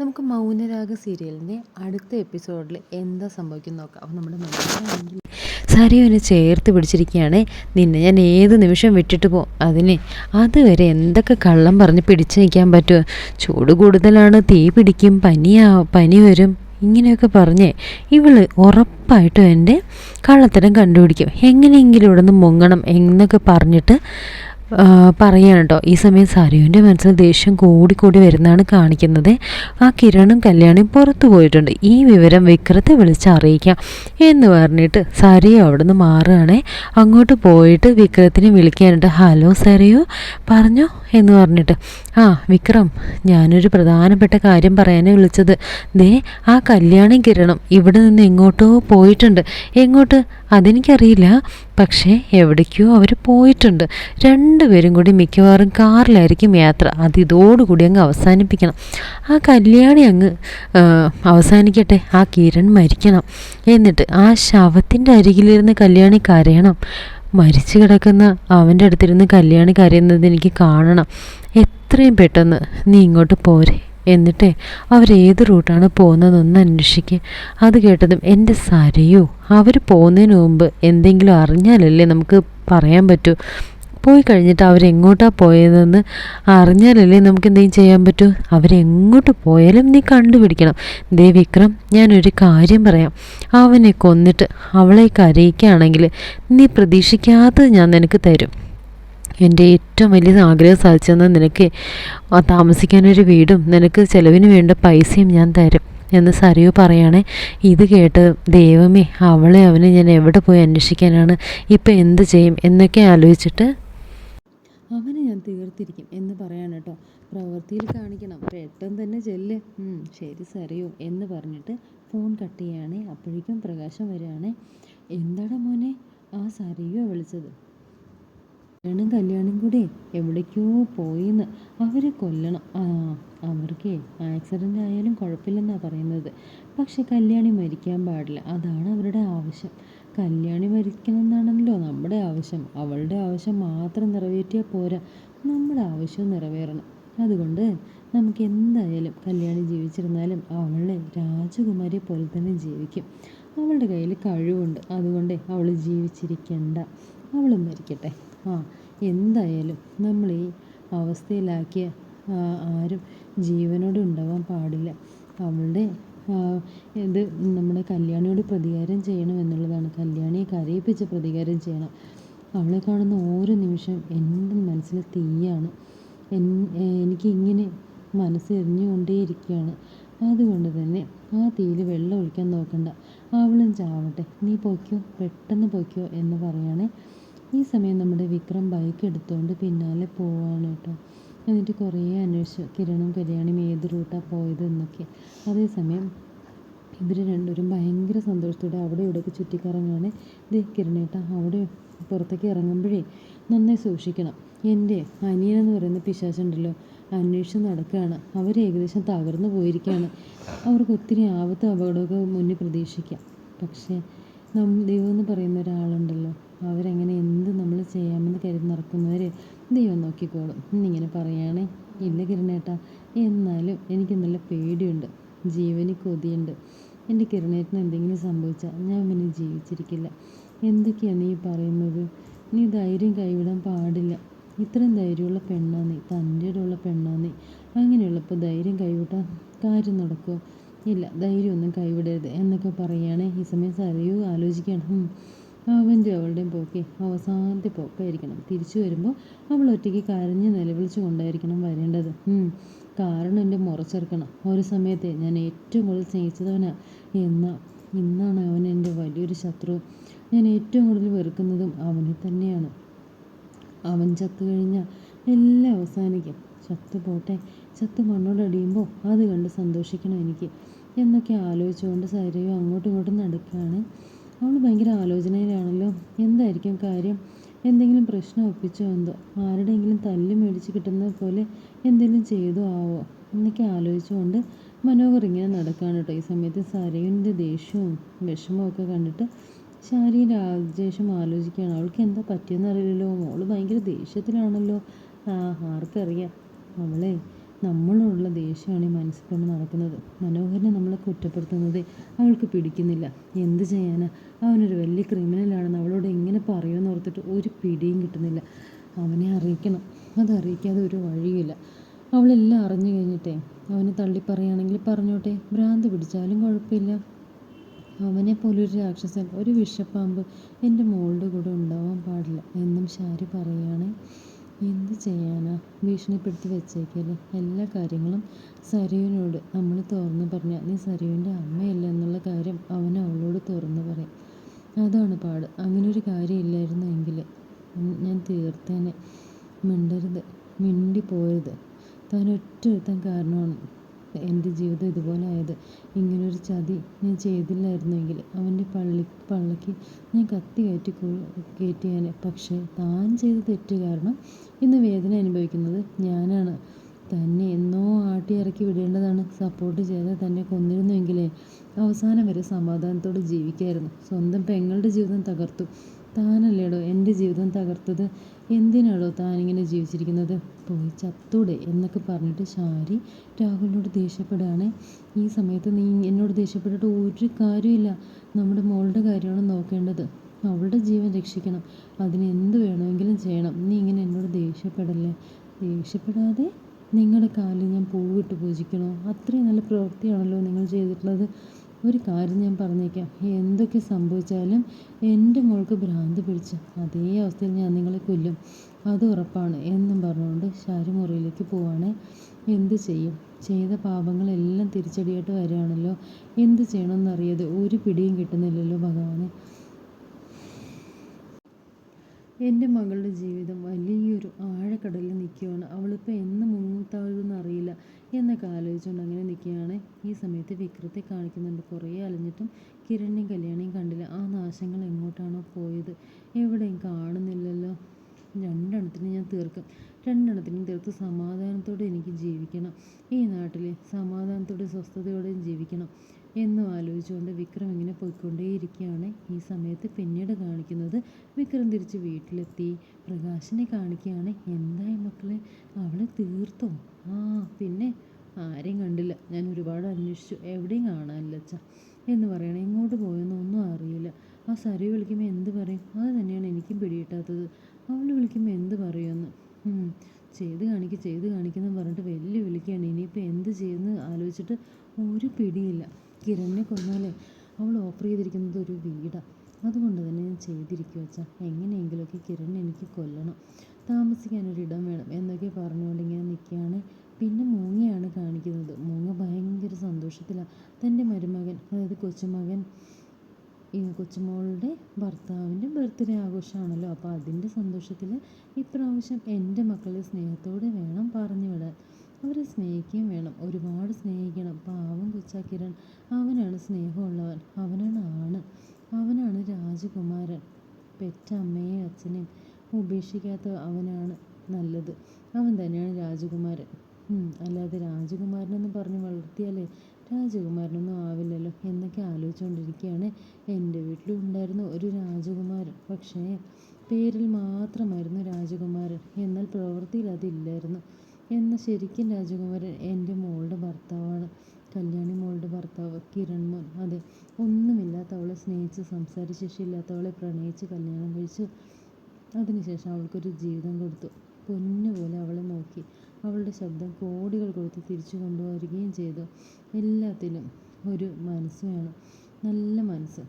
നമുക്ക് മൗനരാഗ സീരിയലിന്റെ അടുത്ത എപ്പിസോഡിൽ എന്താ സംഭവിക്കും നോക്കാം. അപ്പോൾ നമ്മുടെ മനസ്സിലാണെങ്കിൽ സരിയു എന്നെ ചേർത്ത് പിടിച്ചിരിക്കുകയാണ്. നിന്നെ ഞാൻ ഏത് നിമിഷം വിട്ടിട്ട് പോകും അതിന് അതുവരെ എന്തൊക്കെ കള്ളം പറഞ്ഞ് പിടിച്ചു നിൽക്കാൻ പറ്റുമോ ചൂട് കൂടുതലാണ് തീ പിടിക്കും പനിയാ പനി വരും. ഇങ്ങനെയൊക്കെ പറഞ്ഞേ ഇവൾ ഉറപ്പായിട്ടും എന്റെ കള്ളത്തരം കണ്ടുപിടിക്കും. എങ്ങനെയെങ്കിലും ഇവിടെ നിന്ന് മുങ്ങണം എന്നൊക്കെ പറഞ്ഞിട്ട് പറയുകയാണ് കേട്ടോ ഈ സമയം സരുവിന്റെ മനസ്സിൽ ദേഷ്യം കൂടി കൂടി വരുന്നതാണ് കാണിക്കുന്നത്. ആ കിരണും കല്യാണിയും പുറത്തു പോയിട്ടുണ്ട്. ഈ വിവരം വിക്രത്തെ വിളിച്ച് അറിയിക്കാം എന്ന് പറഞ്ഞിട്ട് സരിയോ അവിടെ നിന്ന് മാറുകയാണേ. അങ്ങോട്ട് പോയിട്ട് വിക്രത്തിനെ വിളിക്കാനായിട്ട് ഹലോ സരയു പറഞ്ഞോ? എന്ന് പറഞ്ഞിട്ട്. ആ വിക്രം ഞാനൊരു പ്രധാനപ്പെട്ട കാര്യം പറയാനേ വിളിച്ചത്. ദേ ആ കല്യാണി കിരണം ഇവിടെ നിന്ന് എങ്ങോട്ടോ പോയിട്ടുണ്ട്. എങ്ങോട്ട്? അതെനിക്കറിയില്ല. പക്ഷേ എവിടേക്കോ അവർ പോയിട്ടുണ്ട്. രണ്ടുപേരും കൂടി മിക്കവാറും കാറിലായിരിക്കും യാത്ര. അത് ഇതോടുകൂടി അങ്ങ് അവസാനിപ്പിക്കണം. ആ കല്യാണി അങ്ങ് അവസാനിക്കട്ടെ. ആ കിരൺ മരിക്കണം. എന്നിട്ട് ആ ശവത്തിന്റെ അരികിലിരുന്ന് കല്യാണി കരയണം. മരിച്ചു കിടക്കുന്ന അവന്റെ അടുത്തിരുന്ന് കല്യാണി കരയുന്നത് എനിക്ക് കാണണം. എത്രയും പെട്ടെന്ന് നീ ഇങ്ങോട്ട് പോരെ. എന്നിട്ടേ അവരേത് റൂട്ടാണ് പോകുന്നതെന്ന് അന്വേഷിക്കുക അത് കേട്ടതും എന്റെ സരയോ അവർ പോകുന്നതിന് മുമ്പ് എന്തെങ്കിലും അറിഞ്ഞാലല്ലേ നമുക്ക് പറയാൻ പറ്റൂ? പോയി കഴിഞ്ഞിട്ട് അവരെങ്ങോട്ടാണ് പോയതെന്ന് അറിഞ്ഞാലല്ലേ നമുക്ക് എന്തെങ്കിലും ചെയ്യാൻ പറ്റൂ? അവരെങ്ങോട്ട് പോയാലും നീ കണ്ടുപിടിക്കണം. ദേ വിക്രം ഞാനൊരു കാര്യം പറയാം. അവനെ കൊന്നിട്ട് അവളെ കരയിക്കുകയാണെങ്കിൽ നീ പ്രതീക്ഷിക്കാത്തത് ഞാൻ നിനക്ക് തരും. എന്റെ ഏറ്റവും വലിയ ആഗ്രഹം സാധിച്ചതെന്ന് നിനക്ക് താമസിക്കാനൊരു വീടും നിനക്ക് ചിലവിന് വേണ്ട പൈസയും ഞാൻ തരും എന്ന് സരിയു പറയണേ. ഇത് കേട്ട് ദൈവമേ അവളെ അവനെ ഞാൻ എവിടെ പോയി അന്വേഷിക്കാനാണ്? ഇപ്പം എന്ത് ചെയ്യും എന്നൊക്കെ ആലോചിച്ചിട്ട് അവനെ ഞാൻ തീർത്തിരിക്കും എന്ന് പറയാണ് കേട്ടോ. പ്രവൃത്തിയിൽ കാണിക്കണം. പെട്ടെന്ന് തന്നെ ചെല്ല്. ശരി സറിയോ എന്ന് പറഞ്ഞിട്ട് ഫോൺ കട്ട് ചെയ്യുകയാണേ അപ്പോഴേക്കും പ്രകാശം വരികയാണേ. എന്താടാ മോനെ? ആ സറിയോ വിളിച്ചത്. കല്യാണം കല്യാണം കൂടെ എവിടേക്കോ പോയിന്ന്. അവരെ കൊല്ലണം. ആ അവർക്ക് ആക്സിഡന്റ് ആയാലും കുഴപ്പമില്ലെന്നാണ് പറയുന്നത്. പക്ഷെ കല്യാണി മരിക്കാൻ പാടില്ല. അതാണ് അവരുടെ ആവശ്യം. കല്യാണി മരിക്കണം എന്നാണല്ലോ നമ്മുടെ ആവശ്യം. അവളുടെ ആവശ്യം മാത്രം നിറവേറ്റിയാൽ പോരാ. നമ്മുടെ ആവശ്യവും നിറവേറണം. അതുകൊണ്ട് നമുക്ക് എന്തായാലും കല്യാണി ജീവിച്ചിരുന്നാലും അവളെ രാജകുമാരിയെ പോലെ തന്നെ ജീവിക്കും. അവളുടെ കയ്യിൽ കഴിവുണ്ട്. അതുകൊണ്ട് അവൾ ജീവിച്ചിരിക്കണ്ട. അവളും മരിക്കട്ടെ. ആ എന്തായാലും നമ്മൾ ഈ അവസ്ഥയിലാക്കിയ ആരും ജീവനോടെ ഉണ്ടാവാൻ പാടില്ല. അവളുടെ ഇത് നമ്മുടെ കല്യാണിയോട് പ്രതികാരം ചെയ്യണം എന്നുള്ളതാണ്. കല്യാണിയെ കരയിപ്പിച്ച് പ്രതികാരം ചെയ്യണം. അവളെ കാണുന്ന ഓരോ നിമിഷം എന്റെ മനസ്സിൽ തീയാണ്. എനിക്ക് ഇങ്ങനെ മനസ്സ് എറിഞ്ഞുകൊണ്ടേയിരിക്കുകയാണ് അതുകൊണ്ട് തന്നെ ആ തീയിൽ വെള്ളം ഒഴിക്കാൻ നോക്കണ്ട. അവളും ചാവട്ടെ. നീ പൊയ്ക്കോ പെട്ടെന്ന് പൊയ്ക്കോ എന്ന് പറയുകയാണെ ഈ സമയം നമ്മുടെ വിക്രം ബൈക്ക് എടുത്തുകൊണ്ട് പിന്നാലെ പോവാണ് കേട്ടോ. എന്നിട്ട് കുറേ അന്വേഷിച്ചു കിരണും കല്യാണിയും ഏത് റൂട്ടാണ് പോയത് എന്നൊക്കെ. അതേസമയം ഇവർ രണ്ടുപേരും ഭയങ്കര സന്തോഷത്തോടെ അവിടെ ഇവിടെയൊക്കെ ചുറ്റിക്കറങ്ങുകയാണ് ദേ കിരണേട്ടാ അവിടെ പുറത്തേക്ക് ഇറങ്ങുമ്പോഴേ നന്നായി സൂക്ഷിക്കണം. എന്റെ അനിയനെന്ന് പറയുന്ന പിശാചുണ്ടല്ലോ അന്വേഷിച്ച് നടക്കുകയാണ് അവർ ഏകദേശം തകർന്നു പോയിരിക്കുകയാണ് അവർക്ക് ഒത്തിരി ആപത്ത് അപകടമൊക്കെ മുന്നിൽ പ്രതീക്ഷിക്കാം. പക്ഷേ നം ദൈവം എന്ന് പറയുന്ന ഒരാളുണ്ടല്ലോ അവരെങ്ങനെ എന്ത് നമ്മൾ ചെയ്യാമെന്ന് കരുതി നടക്കുന്നവർ ദൈവം നോക്കിക്കോളും. എന്നിങ്ങനെ പറയുകയാണേ ഇല്ല കിരണേട്ട എന്നാലും എനിക്ക് നല്ല പേടിയുണ്ട് ജീവന് കൊതിയുണ്ട്. എന്റെ കിരണേട്ടന് എന്തെങ്കിലും സംഭവിച്ചാൽ ഞാൻ പിന്നെ ജീവിച്ചിരിക്കില്ല. എന്തൊക്കെയാണ് നീ പറയുന്നത്? നീ ധൈര്യം കൈവിടാൻ പാടില്ല. ഇത്രയും ധൈര്യമുള്ള പെണ്ണാ നീ തന്റെ ഉള്ള പെണ്ണാ അങ്ങനെയുള്ളപ്പോൾ ധൈര്യം കൈവിട്ടാൽ കാര്യം നടക്കുമോ ഇല്ല ധൈര്യമൊന്നും കൈവിടരുത് എന്നൊക്കെ പറയുകയാണ് ഈ സമയം സരയു ആലോചിക്കണം അവന്റെ അവളുടെയും പോക്കെ അവസാനത്തെ പോക്കായിരിക്കണം. തിരിച്ചു വരുമ്പോൾ അവൾ ഒറ്റയ്ക്ക് കരഞ്ഞ് നിലവിളിച്ചു കൊണ്ടായിരിക്കണം വരേണ്ടത്. കാരണം എന്റെ മുറച്ചെറുക്കണം. ഒരു സമയത്തെ ഞാൻ ഏറ്റവും കൂടുതൽ സ്നേഹിച്ചതവനാ എന്നാൽ ഇന്നാണ് അവൻ എന്റെ വലിയൊരു ശത്രു. ഞാൻ ഏറ്റവും കൂടുതൽ വെറുക്കുന്നതും അവനെ തന്നെയാണ്. അവൻ ചത്തു കഴിഞ്ഞാൽ എല്ലാം അവസാനിക്കും. ചത്തു പോട്ടെ. ചത്ത് മണ്ണോടടിയുമ്പോൾ അത് കണ്ട് സന്തോഷിക്കണം എനിക്ക്. എന്നൊക്കെ ആലോചിച്ചുകൊണ്ട് സൈരയും അങ്ങോട്ടും ഇങ്ങോട്ടും നടക്കുകയാണ്. അവൾ ഭയങ്കര ആലോചനയിലാണല്ലോ. എന്തായിരിക്കും കാര്യം? എന്തെങ്കിലും പ്രശ്നം ഒപ്പിച്ചോ എന്തോ? ആരുടെയെങ്കിലും തല്ല് മേടിച്ച് കിട്ടുന്നത് പോലെ എന്തെങ്കിലും ചെയ്തോ ആവോ? എന്നൊക്കെ ആലോചിച്ചുകൊണ്ട് മനോഹർ ഇങ്ങനെ നടക്കുകയാണ് കേട്ടോ. ഈ സമയത്ത് സരയുന്റെ ദേഷ്യവും വിഷമവും ഒക്കെ കണ്ടിട്ട് ശാരീര ആദേശം ആലോചിക്കുകയാണ്. അവൾക്ക് എന്താ പറ്റിയെന്ന് അറിയില്ലല്ലോ. മോൾ ഭയങ്കര ദേഷ്യത്തിലാണല്ലോ. ആ ആർക്കറിയാം. അവളെ നമ്മളോടുള്ള ദേഷ്യമാണ് ഈ മനസ്സിൽ നടക്കുന്നത്. മനോഹരനെ നമ്മളെ കുറ്റപ്പെടുത്തുന്നത് അവൾക്ക് പിടിക്കുന്നില്ല. എന്ത് ചെയ്യാനാ? അവനൊരു വലിയ ക്രിമിനലാണെന്ന് അവളോട് എങ്ങനെ പറയുമെന്ന് ഓർത്തിട്ട് ഒരു പിടിയും കിട്ടുന്നില്ല. അവനെ അറിയിക്കണം. അതറിയിക്കാതെ ഒരു വഴിയില്ല. അവളെല്ലാം അറിഞ്ഞു കഴിഞ്ഞിട്ടേ അവനെ തള്ളിപ്പറയുകയാണെങ്കിൽ പറഞ്ഞോട്ടെ. ഭ്രാന്ത് പിടിച്ചാലും കുഴപ്പമില്ല. അവനെ പോലൊരു രാക്ഷസൻ ഒരു വിഷപ്പാമ്പ് എന്റെ മോളുടെ കൂടെ ഉണ്ടാവാൻ പാടില്ല എന്നും ശാരി പറയുകയാണ്. എന്ത് ചെയ്യാനാ? ഭീഷണിപ്പെടുത്തി വെച്ചേക്കല്ലേ? എല്ലാ കാര്യങ്ങളും സരയുവിനോട്. നമ്മൾ തുറന്നു പറഞ്ഞാൽ നീ സരയുവിന്റെ അമ്മയല്ല എന്നുള്ള കാര്യം അവൻ അവളോട് തുറന്നു പറയും. അതാണ് പാട്. അങ്ങനൊരു കാര്യം ഇല്ലായിരുന്നു എങ്കിൽ ഞാൻ തീർത്തേനെ. മിണ്ടരുത്. മിണ്ടി പോയത് താൻ ഒറ്റ ഒരുത്തൻ കാരണമാണ്. എന്റെ ജീവിതം ഇതുപോലെ ആയത്. ഇങ്ങനൊരു ചതി ഞാൻ ചെയ്തില്ലായിരുന്നെങ്കിൽ അവന്റെ പള്ളി പള്ളിക്ക് ഞാൻ കത്തി കയറ്റി കയറ്റിയേനെ. പക്ഷേ താൻ ചെയ്ത തെറ്റ് കാരണം ഇന്ന് വേദന അനുഭവിക്കുന്നത് ഞാനാണ്. തന്നെ എന്നോ ആട്ടി ഇറക്കി വിടേണ്ടതാണ്. സപ്പോർട്ട് ചെയ്ത് തന്നെ കൊന്നിരുന്നുവെങ്കിലേ അവസാനം വരെ സമാധാനത്തോടെ ജീവിക്കായിരുന്നു. സ്വന്തം പെങ്ങളുടെ ജീവിതം തകർത്തു. താനല്ലേടോ എന്റെ ജീവിതം തകർത്തത്? എന്തിനാടോ താനിങ്ങനെ ജീവിച്ചിരിക്കുന്നത്? പോയി ചത്തൂടെ എന്നൊക്കെ പറഞ്ഞിട്ട് ശാരി രാഹുലിനോട് ദേഷ്യപ്പെടുകയാണ്. ഈ സമയത്ത് നീ എന്നോട് ദേഷ്യപ്പെട്ടിട്ട് ഒരു കാര്യമില്ല നമ്മുടെ മോളുടെ കാര്യമാണ് നോക്കേണ്ടത്. അവളുടെ ജീവൻ രക്ഷിക്കണം. അതിന് എന്ത് വേണമെങ്കിലും ചെയ്യണം. നീ ഇങ്ങനെ എന്നോട് ദേഷ്യപ്പെടല്ലേ? ദേഷ്യപ്പെടാതെ നിങ്ങളുടെ കാലിൽ ഞാൻ പൂവിട്ട് പൂജിക്കണോ? അത്രയും നല്ല പ്രവൃത്തിയാണല്ലോ നിങ്ങൾ ചെയ്തിട്ടുള്ളത്. ഒരു കാര്യം ഞാൻ പറഞ്ഞേക്കാം. എന്തൊക്കെ സംഭവിച്ചാലും എന്റെ മോൾക്ക് ഭ്രാന്ത് പിടിച്ച അതേ അവസ്ഥയിൽ ഞാൻ നിങ്ങളെ കൊല്ലും. അത് ഉറപ്പാണ് എന്നും പറഞ്ഞുകൊണ്ട് ഷാരു മുറിയിലേക്ക് പോവാണ്. എന്ത് ചെയ്യും? ചെയ്ത പാപങ്ങളെല്ലാം തിരിച്ചടിയായിട്ട് വരികയാണല്ലോ. എന്ത് ചെയ്യണമെന്നറിയാതെ ഒരു പിടിയും കിട്ടുന്നില്ലല്ലോ ഭഗവാനെ. എന്റെ മകളുടെ ജീവിതം വലിയൊരു ആഴക്കടലിൽ നിൽക്കുകയാണ്. അവളിപ്പോൾ എന്ന് മുങ്ങുത്താഴുമെന്ന് അറിയില്ല എന്നൊക്കെ ആലോചിച്ചുകൊണ്ട് അങ്ങനെ നിൽക്കുകയാണ്. ഈ സമയത്ത് വിക്രത്തെ കാണിക്കുന്നുണ്ട്. കുറേ അലഞ്ഞിട്ടും കിരണിനെയും കല്യാണിയും കണ്ടില്ല. ആ നാശങ്ങൾ എങ്ങോട്ടാണോ പോയത്? എവിടെയും കാണുന്നില്ലല്ലോ. രണ്ടെണ്ണത്തിന് ഞാൻ തീർക്കും. രണ്ടെണ്ണത്തിനും തീർത്ത് സമാധാനത്തോടെ എനിക്ക് ജീവിക്കണം. ഈ നാട്ടിൽ സമാധാനത്തോടെ സ്വസ്ഥതയോടെയും ജീവിക്കണം. എന്നും ആലോചിച്ചുകൊണ്ട് വിക്രം ഇങ്ങനെ പോയിക്കൊണ്ടേയിരിക്കുകയാണ്. ഈ സമയത്ത് പിന്നീട് കാണിക്കുന്നത് വിക്രം തിരിച്ച് വീട്ടിലെത്തി പ്രകാശിനെ കാണിക്കുകയാണ്. എന്തായി മക്കളെ? അവളെ തീർത്തോ? ആ പിന്നെ ആരെയും കണ്ടില്ല. ഞാൻ ഒരുപാട് അന്വേഷിച്ചു. എവിടെയും കാണാനില്ല അച്ഛ എന്ന് പറയണേ. എങ്ങോട്ട് പോയെന്നൊന്നും അറിയില്ല. ആ സരി വിളിക്കുമ്പോൾ എന്ത് പറയും? അത് തന്നെയാണ് എനിക്കും പിടികിട്ടാത്തത്. അവൾ വിളിക്കുമ്പോൾ എന്ത് പറയുമെന്ന്? ചെയ്ത് കാണിക്ക് ചെയ്ത് കാണിക്കുന്നു പറഞ്ഞിട്ട് വലിയ വിളിക്കുകയാണ് ഇനിയിപ്പോൾ എന്ത് ചെയ്യുന്നു ആലോചിച്ചിട്ട് ഒരു പിടിയില്ല. കിരണിനെ കൊന്നാലേ അവൾ ഓഫർ ചെയ്തിരിക്കുന്നത് ഒരു വീടാണ് അതുകൊണ്ട് തന്നെ ഞാൻ ചെയ്തിരിക്കുക വെച്ചാൽ എങ്ങനെയെങ്കിലുമൊക്കെ കിരൺ എനിക്ക് കൊല്ലണം. താമസിക്കാൻ ഇടം വേണം എന്നൊക്കെ പറഞ്ഞുകൊണ്ട് ഇങ്ങനെ നിൽക്കുകയാണ് പിന്നെ മൂങ്ങയാണ് കാണിക്കുന്നത്. മൂങ്ങ ഭയങ്കര സന്തോഷത്തിലാണ് തന്റെ മരുമകൻ അതായത് കൊച്ചുമകൻ ഈ കൊച്ചുമോളുടെ ഭർത്താവിന്റെ ബർത്ത്ഡേ ആഘോഷമാണല്ലോ. അപ്പോൾ അതിന്റെ സന്തോഷത്തിൽ ഇപ്രാവശ്യം എന്റെ മക്കളെ സ്നേഹത്തോടെ വേണം പറഞ്ഞു വിടാൻ. അവരെ സ്നേഹിക്കുകയും വേണം. ഒരുപാട് സ്നേഹിക്കണം. പാവം കൊച്ചാക്കിരൺ അവനാണ് സ്നേഹമുള്ളവൻ. അവനാണ് ആണ്. അവനാണ് രാജകുമാരൻ. പെറ്റ അമ്മയെയും അച്ഛനെയും ഉപേക്ഷിക്കാത്ത അവനാണ് നല്ലത്. അവൻ തന്നെയാണ് രാജകുമാരൻ. അല്ലാതെ രാജകുമാരനെന്ന് പറഞ്ഞ് വളർത്തിയാലേ രാജകുമാരനൊന്നും ആവില്ലല്ലോ എന്നൊക്കെ ആലോചിച്ചുകൊണ്ടിരിക്കുകയാണ് എന്റെ വീട്ടിലും ഉണ്ടായിരുന്നു ഒരു രാജകുമാരൻ. പക്ഷേ പേരിൽ മാത്രമായിരുന്നു രാജകുമാരൻ. എന്നാൽ പ്രവൃത്തിയിൽ അതില്ലായിരുന്നു. എന്ന ശരിക്കും രാജകുമാരൻ എന്റെ മോളുടെ ഭർത്താവാണ്. കല്യാണി മോളുടെ ഭർത്താവ് കിരൺ മോൻ. അതെ ഒന്നുമില്ലാത്ത അവളെ സ്നേഹിച്ച് സംസാര ശേഷിയില്ലാത്ത അവളെ പ്രണയിച്ച് കല്യാണം കഴിച്ച് അതിനുശേഷം അവൾക്കൊരു ജീവിതം കൊടുത്തു. പൊന്നുപോലെ അവളെ നോക്കി. അവളുടെ ശബ്ദം കോടികൾ കൊടുത്ത് തിരിച്ചു കൊണ്ടുവരികയും ചെയ്തു. എല്ലാത്തിലും ഒരു മനസ്സ് വേണം. നല്ല മനസ്സ്.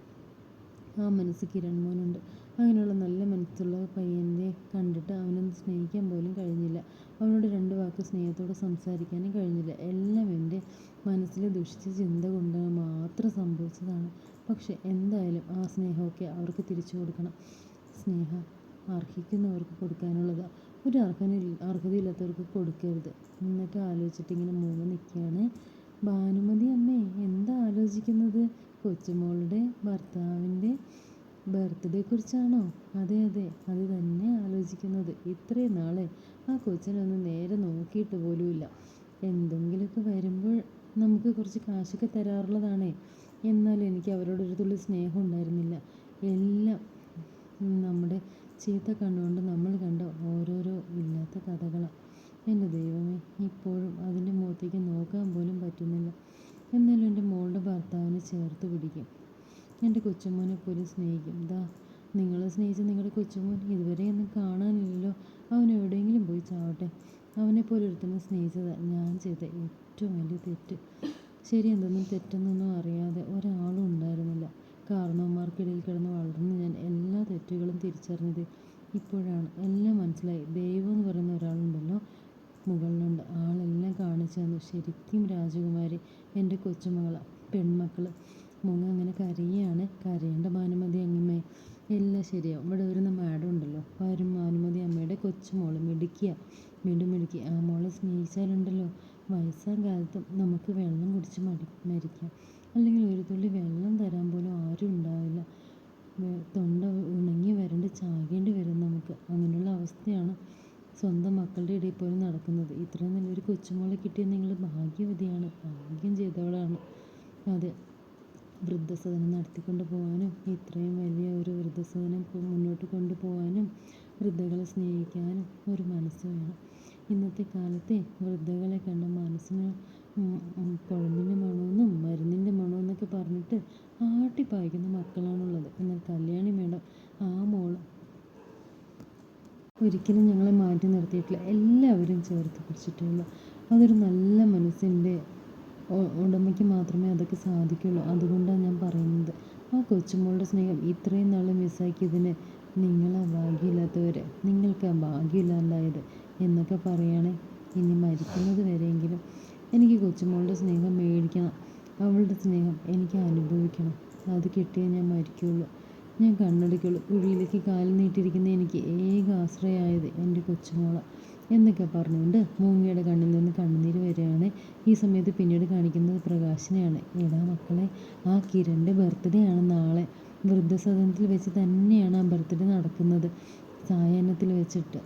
ആ മനസ്സ് കിരൺ മോനുണ്ട്. അങ്ങനെയുള്ള നല്ല മനസ്സുള്ള പയ്യനെ കണ്ടിട്ട് അവനൊന്ന് സ്നേഹിക്കാൻ പോലും കഴിഞ്ഞില്ല. അവനോട് രണ്ട് വാക്ക് സ്നേഹത്തോടെ സംസാരിക്കാനും കഴിഞ്ഞില്ല. എല്ലാം എന്റെ മനസ്സിലെ ദുഷിച്ച ചിന്ത കൊണ്ട് മാത്രം സംഭവിച്ചതാണ്. പക്ഷെ എന്തായാലും ആ സ്നേഹമൊക്കെ അവർക്ക് തിരിച്ചു കൊടുക്കണം. സ്നേഹം അർഹിക്കുന്നവർക്ക് കൊടുക്കാനുള്ളത്. ഒരു അർഹന അർഹതയില്ലാത്തവർക്ക് കൊടുക്കരുത്. എന്നൊക്കെ ആലോചിച്ചിട്ട് ഇങ്ങനെ മൂന്ന് നിൽക്കുകയാണ് ഭാനുമതി അമ്മേ. എന്താ ആലോചിക്കുന്നത്? കൊച്ചുമോളുടെ ഭർത്താവിന്റെ കുറിച്ചാണോ അതെ അതെ. അത് തന്നെ ആലോചിക്കുന്നത്. ഇത്രയും നാളെ ആ കൊച്ചിനൊന്ന് നേരെ നോക്കിയിട്ട് പോലുമില്ല. എന്തെങ്കിലുമൊക്കെ വരുമ്പോൾ നമുക്ക് കുറച്ച് കാശൊക്കെ തരാറുള്ളതാണേ. എന്നാലും എനിക്ക് അവരോടൊരു തുള്ളി സ്നേഹം ഉണ്ടായിരുന്നില്ല. എല്ലാം നമ്മുടെ ചീത്ത കണ്ടുകൊണ്ട് നമ്മൾ കണ്ട ഓരോരോ ഇല്ലാത്ത കഥകളാണ് എന്റെ ദൈവമേ ഇപ്പോഴും അതിന്റെ മുഖത്തേക്ക് നോക്കാൻ പോലും പറ്റുന്നില്ല. എന്നാലും എന്റെ മോളുടെ ഭർത്താവിനെ ചേർത്ത് പിടിക്കും. എന്റെ കൊച്ചുമോനെ പോലും സ്നേഹിക്കും. ദാ നിങ്ങളെ സ്നേഹിച്ച നിങ്ങളുടെ കൊച്ചുമോൻ ഇതുവരെ ഒന്നും കാണാനില്ലല്ലോ. അവൻ എവിടെയെങ്കിലും പോയി ചാവട്ടെ. അവനെപ്പോലെ ഒരുത്തനെ സ്നേഹിച്ചതാണ് ഞാൻ ചെയ്ത ഏറ്റവും വലിയ തെറ്റ്. ശരി എന്തെന്നും തെറ്റെന്നൊന്നും അറിയാതെ ഒരാളും ഉണ്ടായിരുന്നില്ല. കാരണവന്മാർക്കിടയിൽ കിടന്ന് വളർന്ന് ഞാൻ എല്ലാ തെറ്റുകളും തിരിച്ചറിഞ്ഞത് ഇപ്പോഴാണ്. എല്ലാം മനസ്സിലായി. ദൈവം എന്ന് പറയുന്ന ഒരാളുണ്ടല്ലോ. മുകളിലുണ്ട്. ആളെല്ലാം കാണിച്ചു തന്നു. ശരിക്കും രാജകുമാരി എന്റെ കൊച്ചുമകളാണ് പെൺമക്കൾ മുങ്ങ അങ്ങനെ കരയാണ്. കരയേണ്ട ഭാനുമതി അമ്മേ എല്ലാം ശരിയാവും ഇവിടെ വരുന്ന മാഡം ഉണ്ടല്ലോ. വരും ഭാനുമതി അമ്മയുടെ കൊച്ചുമോൾ മിടുക്കിയ. മിടുമിടുക്കി ആ മോളെ സ്നേഹിച്ചാലുണ്ടല്ലോ. വയസ്സാം കാലത്തും നമുക്ക് വെള്ളം കുടിച്ച് മടി മരിക്കാം. അല്ലെങ്കിൽ ഒരു തുള്ളി വെള്ളം തരാൻ പോലും ആരും ഉണ്ടാവില്ല. തൊണ്ട ഉണങ്ങി വരണ്ട് ചാകേണ്ടി വരും നമുക്ക്. അങ്ങനെയുള്ള അവസ്ഥയാണ് സ്വന്തം മക്കളുടെ ഇടയിൽ പോലും നടക്കുന്നത്. ഇത്രയും നല്ലൊരു കൊച്ചുമോളെ കിട്ടിയ നിങ്ങൾ ഭാഗ്യവതിയാണ്. ഭാഗ്യം ചെയ്തവളാണ്. അതെ. വൃദ്ധസദനം നടത്തിക്കൊണ്ട് പോകാനും ഇത്രയും വലിയ ഒരു വൃദ്ധസദനം മുന്നോട്ട് കൊണ്ടുപോകാനും വൃദ്ധകളെ സ്നേഹിക്കാനും ഒരു മനസ്സ് വേണം. ഇന്നത്തെ കാലത്തെ വൃദ്ധകളെ കണ്ട മനസ്സിന് കുഴമ്പിന്റെ മണമെന്നും മരുന്നിന്റെ മണമെന്നൊക്കെ പറഞ്ഞിട്ട് ആട്ടിപ്പായിക്കുന്ന മക്കളാണുള്ളത്. എന്നാൽ കല്യാണി മേഡം ആ മോൾ ഒരിക്കലും ഞങ്ങളെ മാറ്റി നിർത്തിയിട്ടില്ല. എല്ലാവരും ചേർത്ത് പിടിച്ചിട്ടുള്ള അതൊരു നല്ല മനസ്സിന്റെ ഉടമയ്ക്ക് മാത്രമേ അതൊക്കെ സാധിക്കുള്ളൂ. അതുകൊണ്ടാണ് ഞാൻ പറയുന്നത്. ആ കൊച്ചുമോളുടെ സ്നേഹം ഇത്രയും നാൾ മിസ്സാക്കിയതിന് നിങ്ങളാ ഭാഗ്യമില്ലാത്തവർ നിങ്ങൾക്ക് ഭാഗ്യമില്ലാണ്ടായത് എന്നൊക്കെ പറയുകയാണെ ഇനി മരിക്കുന്നത് വരെയെങ്കിലും എനിക്ക് കൊച്ചുമോളുടെ സ്നേഹം മേടിക്കണം. അവളുടെ സ്നേഹം എനിക്ക് അനുഭവിക്കണം. അത് കിട്ടിയേ ഞാൻ മരിക്കുള്ളൂ. ഞാൻ കണ്ണടയ്ക്കുള്ളൂ. കുഴിയിലേക്ക് കാൽ നീട്ടിയിരിക്കുന്ന എനിക്ക് ഏക ആശ്രയമായത് എന്റെ കൊച്ചുമോളാണ് എന്നൊക്കെ പറഞ്ഞുകൊണ്ട് മൂങ്ങയുടെ കണ്ണിൽ നിന്ന് കണ്ണുനീര് വരികയാണ് ഈ സമയത്ത് പിന്നീട് കാണിക്കുന്നത് പ്രകാശനെയാണ്. എടാ മക്കളെ ആ കിരണിന്റെ ബർത്ത്ഡേ ആണ് നാളെ. വൃദ്ധസദനത്തിൽ വെച്ച് തന്നെയാണ് ആ ബർത്ത്ഡേ നടക്കുന്നത്. സായാഹ്നത്തിൽ വെച്ചിട്ട്.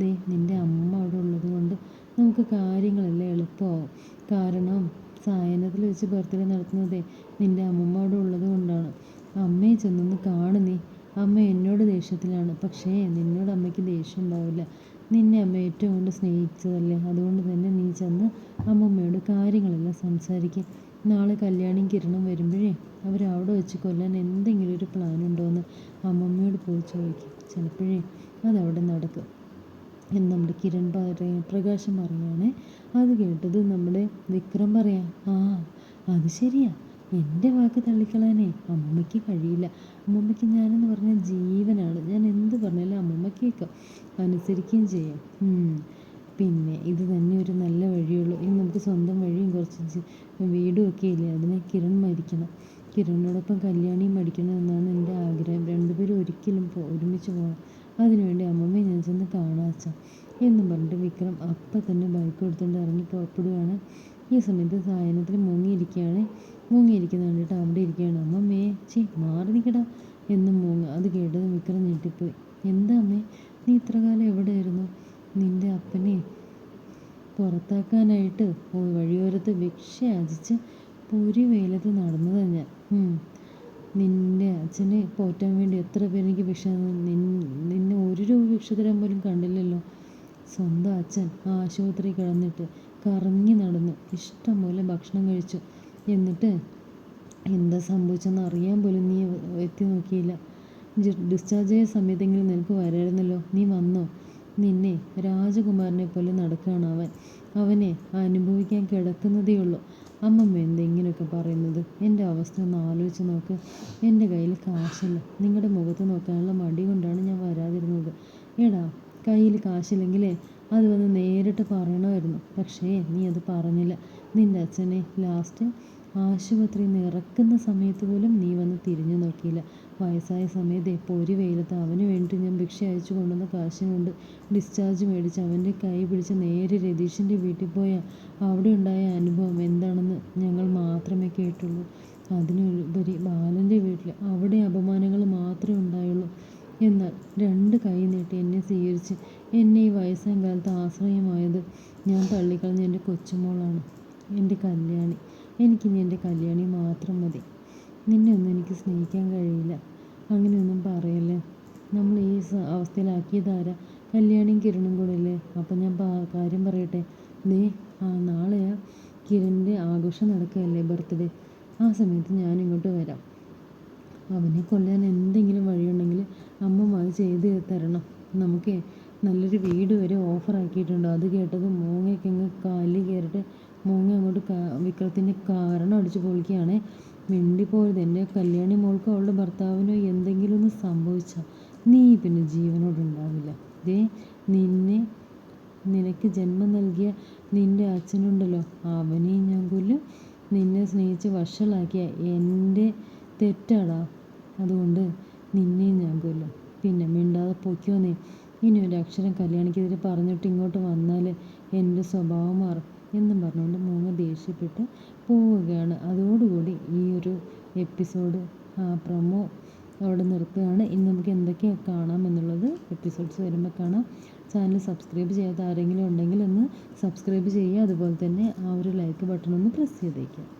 ദേ നിന്റെ അമ്മ അവിടെ ഉള്ളത് കൊണ്ട് നമുക്ക് കാര്യങ്ങളെല്ലാം എളുപ്പമാവും കാരണം സായാഹ്നത്തിൽ വെച്ച് ബർത്ത്ഡേ നടത്തുന്നതേ നിന്റെ അമ്മമ്മ അവിടെ ഉള്ളത് കൊണ്ടാണ്. അമ്മയെ ചെന്നൊന്ന് കാണു നീ. അമ്മ എന്നോട് ദേഷ്യത്തിലാണ്. പക്ഷേ നിന്നോട് അമ്മയ്ക്ക് ദേഷ്യം ഉണ്ടാവില്ല. നിന്നെ അമ്മ ഏറ്റവും കൂടുതൽ സ്നേഹിച്ചതല്ലേ? അതുകൊണ്ട് തന്നെ നീ ചെന്ന് അമ്മമ്മയോട് കാര്യങ്ങളെല്ലാം സംസാരിക്കുക നാളെ കല്യാണിയും കിരണം വരുമ്പോഴേ അവർ അവിടെ വെച്ച് കൊല്ലാൻ എന്തെങ്കിലും ഒരു പ്ലാൻ ഉണ്ടോ എന്ന് അമ്മമ്മയോട് പോയി ചോദിക്കും. ചിലപ്പോഴേ അതവിടെ നടക്കും. എന്ന് നമ്മുടെ കിരൺ പറയും പ്രകാശം പറയുകയാണ് അത് കേട്ടത് നമ്മുടെ വിക്രം പറയാം ആ അത് ശരിയാ. എന്റെ വാക്ക് തള്ളിക്കളയാനേ അമ്മയ്ക്ക് കഴിയില്ല. അമ്മമ്മയ്ക്ക് ഞാനെന്ന് പറഞ്ഞാൽ ജീവനാണ്. ഞാൻ എന്ത് പറഞ്ഞാലും അമ്മമ്മ കേൾക്കും. അനുസരിക്കുകയും ചെയ്യാം. പിന്നെ ഇത് തന്നെ ഒരു നല്ല വഴിയുള്ളൂ. ഇനി നമുക്ക് സ്വന്തം വഴിയും കുറച്ച് വീടും ഒക്കെ ഇല്ലേ? അതിനെ കിരൺ മരിക്കണം. കിരണിനോടൊപ്പം കല്യാണിയും മടിക്കണം എന്നാണ് എന്റെ ആഗ്രഹം. രണ്ടുപേരും ഒരിക്കലും ഒരുമിച്ച് പോകണം അതിനുവേണ്ടി അമ്മമ്മയെ ഞാൻ ചെന്ന് കാണാച്ച എന്നും പറഞ്ഞിട്ട് വിക്രം അപ്പം തന്നെ ബൈക്ക് എടുത്തുകൊണ്ട് ഇറങ്ങി പുറപ്പെടുകയാണ് ഈ സമയത്ത് സായനത്തിൽ മുങ്ങിയിരിക്കുകയാണ്. മുങ്ങിയിരിക്കുന്ന കണ്ടിട്ട് അവിടെ ഇരിക്കുകയാണ്. അമ്മമ്മേ ചേ മാറി നിൽക്കടാ എന്നും മൂങ്ങ അത് കേട്ടത് വിക്രം ഞെട്ടിപ്പോയി. എന്താ അമ്മേ നീ ഇത്ര കാലം എവിടെയായിരുന്നു? നിന്റെ അപ്പനെ പുറത്താക്കാനായിട്ട് വഴിയോരത്ത് ഭിക്ഷ യാചിച്ച് പൊരി വെയിലത്ത് നടന്നതാണ് ഞാൻ. നിന്റെ അച്ഛനെ പോറ്റാൻ വേണ്ടി എത്ര പേരെനിക്ക് ഭിക്ഷ നിന്നെ ഒരു രൂപ ഭിക്ഷ തരാൻ പോലും കണ്ടില്ലല്ലോ. സ്വന്തം അച്ഛൻ ആശുപത്രി കിടന്നിട്ട് കറങ്ങി നടന്നു ഇഷ്ടം പോലെ ഭക്ഷണം കഴിച്ചു. എന്നിട്ട് എന്താ സംഭവിച്ചെന്ന് അറിയാൻ പോലും നീ എത്തി നോക്കിയില്ല. ഡിസ്ചാർജ് ആയ സമയത്തെങ്കിലും നിനക്ക് വരായിരുന്നല്ലോ. നീ വന്നോ? നിന്നെ രാജകുമാരനെ പോലെ നടക്കുകയാണ് അവൻ. അവനെ അനുഭവിക്കാൻ കിടക്കുന്നതേ ഉള്ളൂ. അമ്മമ്മ എന്തെങ്കിലുമൊക്കെ പറയുന്നത്. എന്റെ അവസ്ഥ ഒന്ന് ആലോചിച്ച് നോക്ക്. എന്റെ കയ്യിൽ കാശില്ല. നിങ്ങളുടെ മുഖത്ത് നോക്കാനുള്ള മടി കൊണ്ടാണ് ഞാൻ വരാതിരുന്നത്. എടാ കയ്യിൽ കാശില്ലെങ്കിലേ അത് വന്ന് നേരിട്ട് പറയണമായിരുന്നു. പക്ഷേ നീ അത് പറഞ്ഞില്ല. നിന്റെ അച്ഛനെ ലാസ്റ്റ് ആശുപത്രി നിറക്കുന്ന സമയത്ത് പോലും നീ വന്ന് തിരിഞ്ഞു നോക്കിയില്ല. വയസ്സായ സമയത്ത് ഒരു വെയിലത്ത് അവന് വേണ്ടി ഞാൻ ഭിക്ഷ അയച്ചു കൊണ്ടുവന്ന കാശും കൊണ്ട് ഡിസ്ചാർജ് മേടിച്ച് അവന്റെ കൈ പിടിച്ച് നേരെ രതീഷിന്റെ വീട്ടിൽ പോയ അവിടെ ഉണ്ടായ അനുഭവം എന്താണെന്ന് ഞങ്ങൾ മാത്രമേ കേട്ടുള്ളൂ. അതിനുപരി ബാലന്റെ വീട്ടിൽ അവിടെ അപമാനങ്ങൾ മാത്രമേ ഉണ്ടായുള്ളൂ. എന്നാൽ രണ്ട് കൈ നീട്ടി എന്നെ സ്വീകരിച്ച് എന്നെ ഈ വയസ്സാം കാലത്ത് ആശ്രയമായത് ഞാൻ തള്ളിക്കളഞ്ഞ എന്റെ കൊച്ചുമോളാണ്. എന്റെ കല്യാണി. എനിക്കിനി എന്റെ കല്യാണി മാത്രം മതി. നിന്നെ ഒന്നും എനിക്ക് സ്നേഹിക്കാൻ കഴിയില്ല. അങ്ങനെയൊന്നും പറയല്ലേ? നമ്മൾ ഈ അവസ്ഥയിലാക്കിയതാരാ? കല്യാണിയും കിരണും കൂടെ അല്ലേ അപ്പം ഞാൻ കാര്യം പറയട്ടെ. നീ ആ നാളെ കിരണിന്റെ ആഘോഷം നടക്കുകയല്ലേ ബർത്ത്ഡേ? ആ സമയത്ത് ഞാൻ ഇങ്ങോട്ട് വരാം. അവനെ കൊല്ലാൻ എന്തെങ്കിലും വഴിയുണ്ടെങ്കിൽ അമ്മ അത് ചെയ്ത് തരണം. നമുക്ക് നല്ലൊരു വീട് വരെ ഓഫർ ആക്കിയിട്ടുണ്ട് അത് കേട്ടത് മൂങ്ങയ്ക്കങ്ങ് കാലിൽ കയറിയിട്ട് മൂങ്ങ അങ്ങോട്ട് വിക്രത്തിന്റെ കാരണം അടിച്ച് പൊളിക്കുകയാണ്. മിണ്ടിപ്പോയത് എന്റെ കല്യാണി മോൾക്ക് അവളുടെ ഭർത്താവിനോ എന്തെങ്കിലും ഒന്ന് സംഭവിച്ചാൽ നീ പിന്നെ ജീവനോടുണ്ടാവില്ല ദേ നിന്നെ നിനക്ക് ജന്മം നൽകിയ നിന്റെ അച്ഛനുണ്ടല്ലോ. അവനെയും ഞാൻ കൊല്ലും. നിന്നെ സ്നേഹിച്ച് വഷളാക്കിയ എന്റെ തെറ്റാടാ. അതുകൊണ്ട് നിന്നെയും ഞാൻ കൊല്ലും. പിന്നെ മിണ്ടാതെ പൊയ്ക്കോ ഇനി ഒരു അക്ഷരം കല്യാണിക്കെതിരെ പറഞ്ഞിട്ട് ഇങ്ങോട്ട് വന്നാൽ എന്റെ സ്വഭാവം മാറും. എന്നും പറഞ്ഞുകൊണ്ട് മൂങ്ങ ദേഷ്യപ്പെട്ട് പോവുകയാണ്. അതോടുകൂടി ഈ ഒരു എപ്പിസോഡ് ആ പ്രൊമോ അവിടെ നിർത്തുകയാണ്. ഇനി നമുക്ക് എന്തൊക്കെയാണ് കാണാമെന്നുള്ളത് എപ്പിസോഡ്സ് വരുമ്പോൾ കാണാം. ചാനൽ സബ്സ്ക്രൈബ് ചെയ്യാത്ത ആരെങ്കിലും ഉണ്ടെങ്കിൽ ഒന്ന് സബ്സ്ക്രൈബ് ചെയ്യുക. അതുപോലെ തന്നെ ആ ഒരു ലൈക്ക് ബട്ടൺ ഒന്ന് പ്രസ് ചെയ്തേക്കുക.